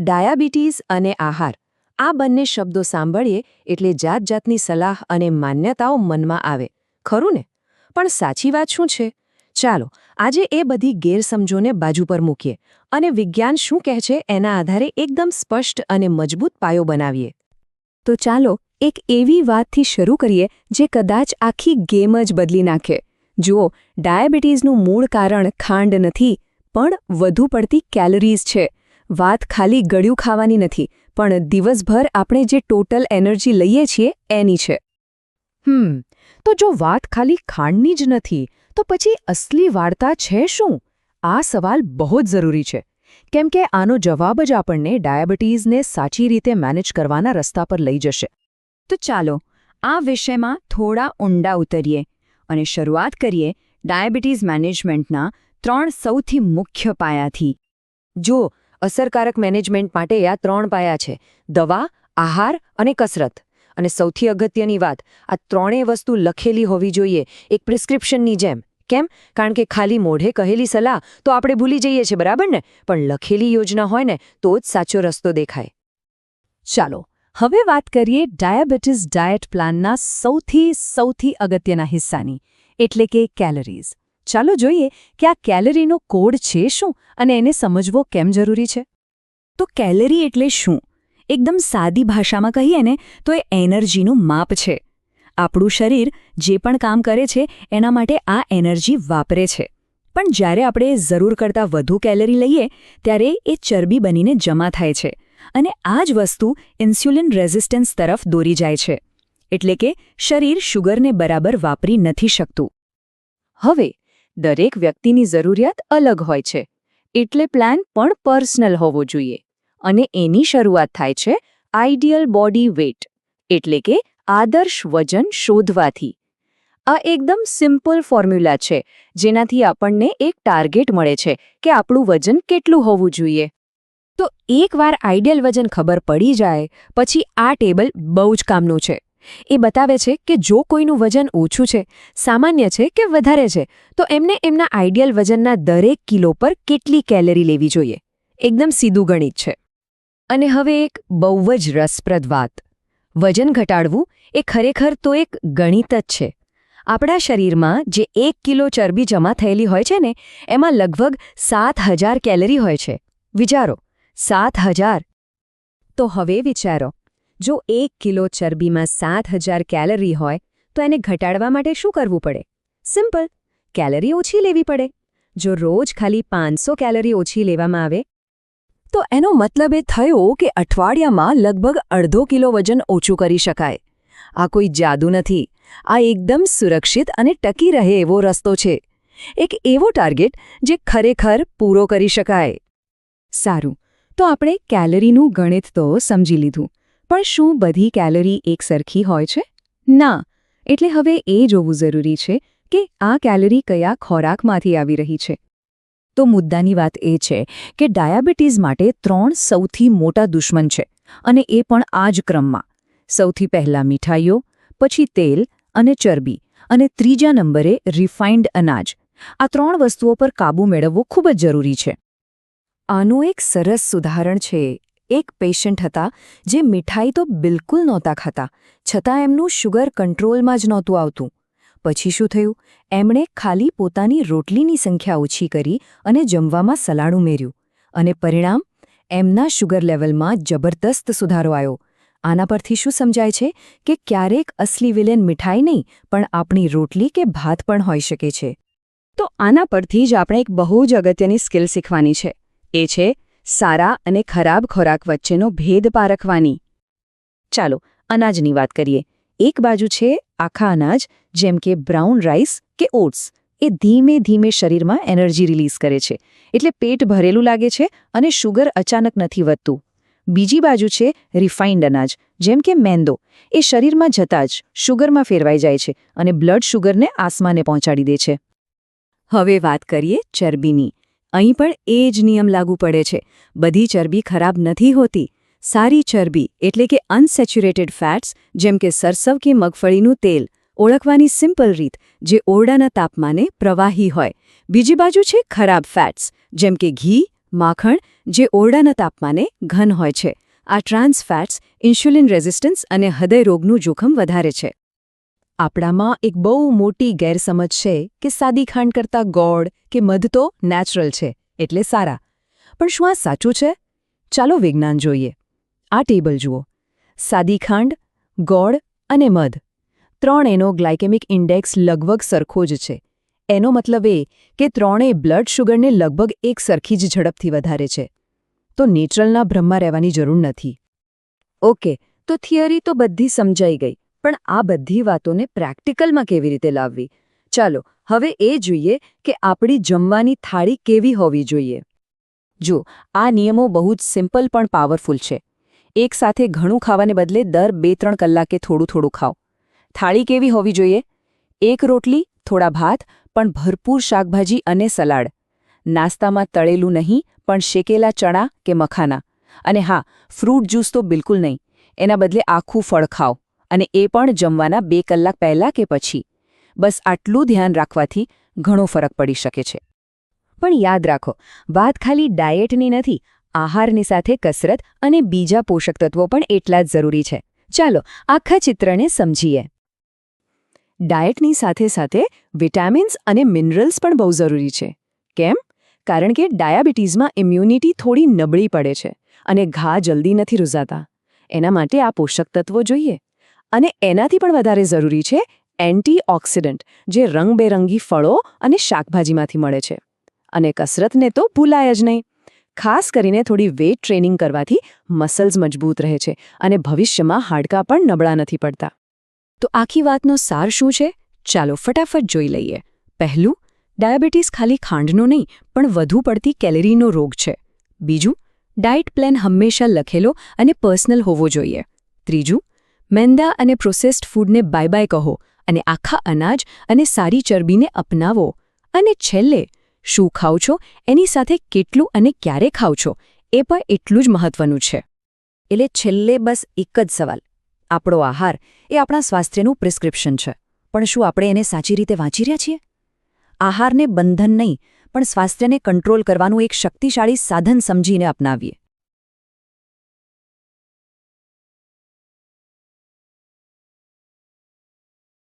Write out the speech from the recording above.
Diabetes અને આહાર. આ બંને શબ્દો સાંભળીએ એટલે જાત જાતની સલાહ અને માન્યતાઓ મનમાં આવે. ખરું ને? પણ સાચી વાત શું છે? ચાલો, આજે એ બધી ગેરસમજોને બાજુ પર મૂકીએ અને વિજ્ઞાન શું કહે છે એના આધારે એકદમ સ્પષ્ટ અને મજબૂત પાયો બનાવીએ. તો ચાલો, એક એવી વાતથી શરૂ કરીએ જે કદાચ આખી ગેમ જ બદલી નાખે. જુઓ, ડાયાબિટીસનું મૂળ કારણ ખાંડ નથી, પણ વધુ પડતી કેલરીઝ છે. વાત ખાલી ગળ્યું ખાવાની નથી, પણ દિવસભર આપણે જે ટોટલ એનર્જી લઈએ છીએ એની છે. હમ, તો જો વાત ખાલી ખાંડની જ નથી, તો પછી અસલી વાર્તા છે શું? આ સવાલ બહુ જ જરૂરી છે. કેમ કે આનો જવાબ જ આપણને ડાયાબિટીસને સાચી રીતે મેનેજ કરવાના રસ્તા પર લઈ જશે. તો ચાલો, આ વિષયમાં થોડા ઊંડા ઉતરીએ અને શરૂઆત કરીએ ડાયાબિટીસ મેનેજમેન્ટના ત્રણ સૌથી મુખ્ય પાયાથી. જો અસરકારક મેનેજમેન્ટ માટે આ ત્રણ પાયા છે. દવા, આહાર અને કસરત. અને સૌથી અગત્યની વાત, આ ત્રણેય વસ્તુ લખેલી હોવી જોઈએ, એક પ્રિસ્ક્રિપ્શનની જેમ. કેમ? કારણ કે ખાલી મોઢે કહેલી સલાહ તો આપણે ભૂલી જઈએ છીએ, બરાબર ને? પણ લખેલી યોજના હોય ને, તો જ સાચો રસ્તો દેખાય. ચાલો, હવે વાત કરીએ ડાયાબિટીસ ડાયટ પ્લાનના સૌથી સૌથી અગત્યના હિસ્સાની, એટલે કે કેલરીઝ. ચાલો જોઈએ કે આ કેલરીનો કોડ છે શું અને એને સમજવો કેમ જરૂરી છે. તો કેલરી એટલે શું? એકદમ સાદી ભાષામાં કહીએ ને, તો એ એનર્જીનું માપ છે. આપણું શરીર જે પણ કામ કરે છે, એના માટે આ એનર્જી વાપરે છે. પણ જ્યારે આપણે જરૂર કરતાં વધુ કેલરી લઈએ, ત્યારે એ ચરબી બનીને જમા થાય છે અને આ જ વસ્તુ ઇન્સ્યુલિન રેઝિસ્ટન્સ તરફ દોરી જાય છે. એટલે કે શરીર શુગરને બરાબર વાપરી નથી શકતું. હવે દરેક વ્યક્તિની જરૂરિયાત અલગ હોય છે. એટલે પ્લાન પણ પર્સનલ હોવો જોઈએ. અને એની શરૂઆત થાય છે આઈડિયલ બોડી વેટ, એટલે કે આદર્શ વજન શોધવાથી. આ એકદમ સિમ્પલ ફોર્મ્યુલા છે, જેનાથી આપણને એક ટાર્ગેટ મળે છે કે આપણું વજન કેટલું હોવું જોઈએ. તો એકવાર આઈડિયલ વજન ખબર પડી જાય, પછી આ ટેબલ બહુ જ કામનું છે. એ બતાવે છે કે જો કોઈનું વજન ઓછું છે, સામાન્ય છે કે વધારે છે, તો એમને એમના આઈડિયલ વજનના દરેક કિલો પર કેટલી કેલરી લેવી જોઈએ? એકદમ સીધું ગણિત છે. અને હવે એક બહુ જ રસપ્રદ વાત. વજન ઘટાડવું એ ખરેખર તો એક ગણિત જ છે. આપણા શરીરમાં જે એક કિલો ચરબી જમા થયેલી હોય છે ને, એમાં લગભગ સાત કેલરી હોય છે. વિચારો, સાત તો હવે વિચારો જો એક કિલો ચરબીમાં સાત હજાર કેલરી હોય, તો એને ઘટાડવા માટે શું કરવું પડે? સિમ્પલ, કેલરી ઓછી લેવી પડે. જો રોજ ખાલી પાંચસો કેલરી ઓછી લેવામાં આવે, તો એનો મતલબ એ થયો કે અઠવાડિયામાં લગભગ અડધો કિલો વજન ઓછું કરી શકાય. આ કોઈ જાદુ નથી. આ એકદમ સુરક્ષિત અને ટકી રહે એવો રસ્તો છે. એક એવો ટાર્ગેટ જે ખરેખર પૂરો કરી શકાય. સારું, તો આપણે કેલરીનું ગણિત તો સમજી લીધું. પણ શું બધી કેલરી એક સરખી હોય છે? ના, એટલે હવે એ જોવું જરૂરી છે કે આ કેલરી કયા ખોરાકમાંથી આવી રહી છે. તો મુદ્દાની વાત એ છે કે ડાયાબિટીસ માટે ત્રણ સૌથી મોટા દુશ્મન છે, અને એ પણ આ જ ક્રમમાં. સૌથી પહેલાં મીઠાઈઓ, પછી તેલ અને ચરબી, અને ત્રીજા નંબરે રિફાઇન્ડ અનાજ. આ ત્રણ વસ્તુઓ પર કાબૂ મેળવવો ખૂબ જ જરૂરી છે. આનું એક સરસ ઉદાહરણ છે એક પેશન્ટ હતા જે મીઠાઈ તો બિલકુલ નહોતા ખાતા, છતાં એમનું શુગર કંટ્રોલમાં જ નહોતું આવતું. પછી શું થયું? એમણે ખાલી પોતાની રોટલીની સંખ્યા ઓછી કરી અને જમવામાં સલાડ ઉમેર્યું. અને પરિણામ? એમના શુગર લેવલમાં જબરદસ્ત સુધારો આવ્યો. આના પરથી શું સમજાય છે કે ક્યારેક અસલી વિલેન મીઠાઈ નહીં, પણ આપણી રોટલી કે ભાત પણ હોઈ શકે છે. તો આના પરથી જ આપણે એક બહુ જ અગત્યની સ્કિલ શીખવાની છે. એ છે સારા અને ખરાબ ખોરાક વચ્ચેનો ભેદ પારખવાની. ચાલો, અનાજની વાત કરીએ. એક બાજુ છે આખા અનાજ, જેમ કે બ્રાઉન રાઈસ કે ઓટ્સ. એ ધીમે ધીમે શરીરમાં એનર્જી રિલીઝ કરે છે. એટલે પેટ ભરેલું લાગે છે અને શુગર અચાનક નથી વધતું. બીજી બાજુ છે રિફાઇન્ડ અનાજ, જેમ કે મેંદો. એ શરીરમાં જતાં જ શુગરમાં ફેરવાઈ જાય છે અને બ્લડ શુગરને આસમાને પહોંચાડી દે છે. હવે વાત કરીએ ચરબીની. અહીં પણ એ જ નિયમ લાગુ પડે છે. બધી ચરબી ખરાબ નથી હોતી. સારી ચરબી એટલે કે અનસેચ્યુરેટેડ ફેટ્સ, જેમ કે સરસવ કે મગફળીનું તેલ, ઓળખવાની સિમ્પલ રીત, જે ઓરડાના તાપમાને પ્રવાહી હોય. બીજી બાજુ છે ખરાબ ફેટ્સ, જેમ કે ઘી, માખણ, જે ઓરડાના તાપમાને ઘન હોય છે. આ ટ્રાન્સ ફેટ્સ ઇન્સ્યુલિન રેઝિસ્ટન્સ અને હૃદયરોગનું જોખમ વધારે છે. આપણામાં એક બહુ મોટી ગેરસમજ છે કે સાદી ખાંડ કરતાં ગોળ કે મધ તો નેચરલ છે, એટલે સારા. પણ શું આ સાચું છે? ચાલો વિજ્ઞાન જોઈએ. આ ટેબલ જુઓ. સાદી ખાંડ, ગોળ અને મધ. ત્રણ એનો ગ્લાયકેમિક ઇન્ડેક્સ લગભગ સરખો જ છે. એનો મતલબ એ કે ત્રણેય બ્લડ શુગરને લગભગ એક સરખી જ ઝડપથી વધારે છે. તો નેચરલના ભ્રમમાં રહેવાની જરૂર નથી. ઓકે, તો થિયરી તો બધી સમજાઈ ગઈ. પણ આ બધી વાતોને પ્રેક્ટિકલમાં કેવી રીતે લાવવી? ચાલો, હવે એ જોઈએ કે આપણી જમવાની થાળી કેવી હોવી જોઈએ. જો, આ નિયમો બહુ જ સિમ્પલ પણ પાવરફુલ છે. એક સાથે ઘણું ખાવાને બદલે દર બે ત્રણ કલાકે થોડું થોડું ખાઓ. થાળી કેવી હોવી જોઈએ? એક રોટલી, થોડા ભાત, પણ ભરપૂર શાકભાજી અને સલાડ. નાસ્તામાં તળેલું નહીં, પણ શેકેલા ચણા કે મખાના. અને હા, ફ્રૂટ જ્યુસ તો બિલકુલ નહીં. એના બદલે આખું ફળ ખાઓ. અને એ પણ જમવાના બે કલાક પહેલાં કે પછી. બસ આટલું ધ્યાન રાખવાથી ઘણો ફરક પડી શકે છે. પણ યાદ રાખો, વાત ખાલી ડાયેટની નથી, આહારની સાથે કસરત અને બીજા પોષક તત્વો પણ એટલા જ જરૂરી છે. ચાલો, આખા ચિત્રને સમજીએ. ડાયેટની સાથે સાથે વિટામિન્સ અને મિનરલ્સ પણ બહુ જરૂરી છે. કેમ? કારણ કે ડાયાબિટીસમાં ઇમ્યુનિટી થોડી નબળી પડે છે અને ઘા જલ્દી નથી રૂઝાતા. એના માટે આ પોષક તત્વો જોઈએ. અને એનાથી પણ વધારે જરૂરી છે એન્ટીઓક્સિડન્ટ, જે રંગબેરંગી ફળો અને શાકભાજીમાંથી મળે છે. અને કસરતને તો ભૂલાય જ નહીં. ખાસ કરીને થોડી વેટ ટ્રેનિંગ કરવાથી મસલ્સ મજબૂત રહે છે અને ભવિષ્યમાં હાડકાં પણ નબળા નથી પડતા. તો આખી વાતનો સાર શું છે? ચાલો ફટાફટ જોઈ લઈએ. પહેલું, ડાયાબિટીસ ખાલી ખાંડનો નહીં, પણ વધુ પડતી કેલરીનો રોગ છે. બીજું, ડાયટ પ્લાન હંમેશા લખેલો અને પર્સનલ હોવો જોઈએ. ત્રીજું મેંદા અને પ્રોસેસ્ડ ફૂડને બાય બાય કહો અને આખા અનાજ અને સારી ચરબીને અપનાવો. અને છેલ્લે, શું ખાઓ છો? એની સાથે કેટલું અને ક્યારે ખાઓ છો? એ પણ એટલું જ મહત્વનું છે. એટલે છેલ્લે બસ એક જ સવાલ. આપણો આહાર એ આપણા સ્વાસ્થ્યનું પ્રિસ્ક્રિપ્શન છે. પણ શું આપણે એને સાચી રીતે વાંચી રહ્યા છીએ? આહારને બંધન નહીં, પણ સ્વાસ્થ્યને કંટ્રોલ કરવાનું એક શક્તિશાળી સાધન સમજીને અપનાવીએ.